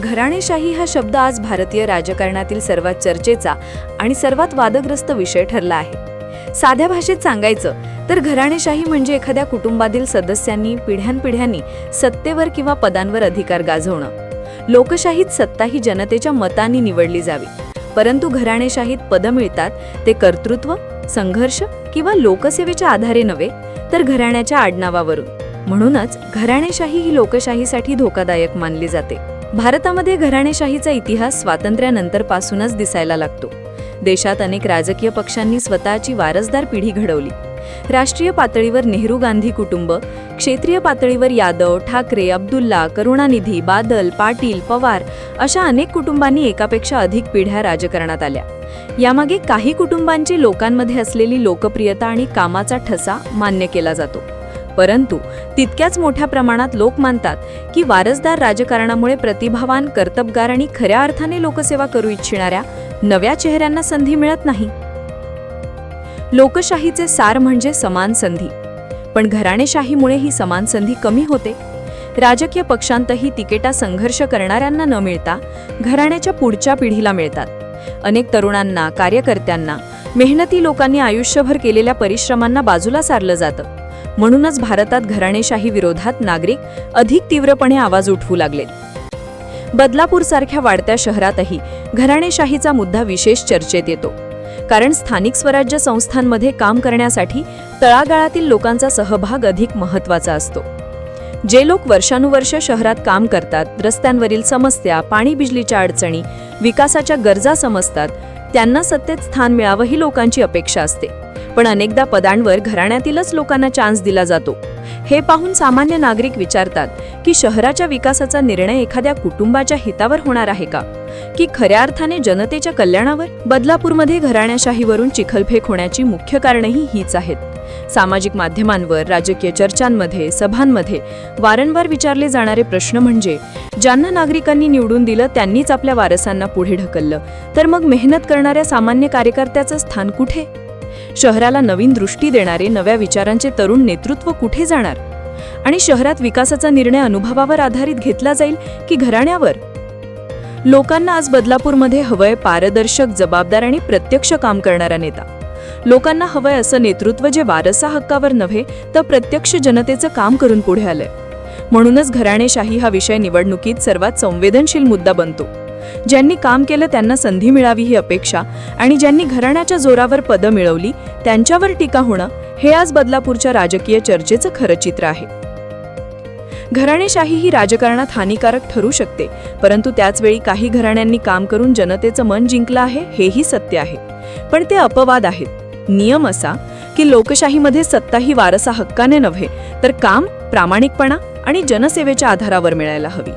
घराणेशाही हा शब्द आज भारतीय राजकारणातील सर्वात चर्चेचा आणि सर्वात वादग्रस्त विषय ठरला आहे. साध्या भाषेत सांगायचं तर घराणेशाही म्हणजे एखाद्या कुटुंबातील सदस्यांनी पिढ्यानपिढ्यांनी सत्तेवर किंवा पदांवर अधिकार गाजवणं. लोकशाहीत सत्ता ही जनतेच्या मतांनी निवडली जावी. परंतु घराणेशाहीत पदं मिळतात ते कर्तृत्व संघर्ष किंवा लोकसेवेच्या आधारे नव्हे तर घराण्याच्या आडनावावरून. म्हणूनच घराणेशाही ही लोकशाहीसाठी धोकादायक मानली जाते. भारतामध्ये घराणेशाहीचा इतिहास स्वातंत्र्यानंतरपासूनच दिसायला लागतो. देशात अनेक राजकीय पक्षांनी स्वतःची वारसदार पिढी घडवली. राष्ट्रीय पातळीवर नेहरू गांधी कुटुंब क्षेत्रीय पातळीवर यादव ठाकरे अब्दुल्ला करुणानिधी बादल पाटील पवार अशा अनेक कुटुंबांनी एकापेक्षा अधिक पिढ्या राजकारणात आल्या. यामागे काही कुटुंबांची लोकांमध्ये असलेली लोकप्रियता आणि कामाचा ठसा मान्य केला जातो. परंतु तितक्याच मोठ्या प्रमाणात लोक मानतात की वारसदार राजकारणामुळे प्रतिभावान कर्तबगार आणि खऱ्या अर्थाने लोकसेवा करू इच्छिणाऱ्या नव्या चेहऱ्यांना संधी मिळत नाही. लोकशाहीचे सार म्हणजे समान संधी. पण घराणेशाहीमुळे ही समान संधी कमी होते. राजकीय पक्षांतही तिकेटा संघर्ष करणाऱ्यांना न मिळता घराण्याच्या पुढच्या पिढीला मिळतात. अनेक तरुणांना कार्यकर्त्यांना मेहनती लोकांनी आयुष्यभर केलेल्या परिश्रमांना बाजूला सारलं जातं. म्हणूनच भारतात घराणेशाही विरोधात नागरिक अधिक तीव्रपणे आवाज उठवू लागलेत बदलापूरसारख्या वाढत्या शहरातही घराणेशाहीचा मुद्दा विशेष चर्चेत येतो. कारण स्थानिक स्वराज्य संस्थांमध्ये काम करण्यासाठी तळागाळातील लोकांचा सहभाग अधिक महत्त्वाचा असतो. जे लोक वर्षानुवर्ष शहरात काम करतात रस्त्यांवरील समस्या पाणी बिजलीच्या अडचणी विकासाच्या गरजा समजतात त्यांना सत्तेत स्थान मिळावं ही लोकांची अपेक्षा असते. पण अनेकदा पदांवर घराण्यातीलच लोकांना चान्स दिला जातो. हे पाहून सामान्य नागरिक विचारतात की शहराच्या विकासाचा निर्णय एखाद्या कुटुंबाच्या हितावर होणार आहे का? की खऱ्या अर्थाने जनतेच्या कल्याणावर? बदलापूरमध्ये घराण्याशाहीवरून चिखलफेक होण्याची मुख्य कारणंही हीच आहेत. सामाजिक माध्यमांवर राजकीय चर्चांमध्ये सभांमध्ये वारंवार विचारले जाणारे प्रश्न म्हणजे ज्यांना नागरिकांनी निवडून दिलं त्यांनीच आपल्या वारसांना पुढे ढकललं तर मग मेहनत करणाऱ्या सामान्य कार्यकर्त्याचं स्थान कुठे? शहराला नवीन दृष्टी देणारे नव्या विचारांचे तरुण नेतृत्व कुठे जाणार? आणि शहरात विकासाचा निर्णय अनुभवावर आधारित घेतला जाईल की घराण्यावर? लोकांना आज बदलापूरमध्ये हवंय पारदर्शक जबाबदार आणि प्रत्यक्ष काम करणारा नेता. लोकांना हवंय असं नेतृत्व जे वारसा हक्कावर नव्हे तर प्रत्यक्ष जनतेचं काम करून पुढे आलंय. म्हणूनच घराणेशाही हा विषय निवडणुकीत सर्वात संवेदनशील मुद्दा बनतो. ज्यांनी काम केलं त्यांना संधी मिळावी ही अपेक्षा आणि ज्यांनी घराण्याच्या जोरावर पदं मिळवली त्यांच्यावर टीका होणं हे आज बदलापूरच्या राजकीय चर्चेचं खरं चित्र आहे. घराणेशाही ही राजकारणात हानिकारक ठरू शकते परंतु त्याचवेळी काही घराण्यांनी काम करून जनतेचं मन जिंकलं आहे हेही सत्य आहे. पण ते अपवाद आहेत. नियम असा की लोकशाहीमध्ये सत्ता ही वारसा हक्काने नव्हे तर काम प्रामाणिकपणा आणि जनसेवेच्या आधारावर मिळायला हवी.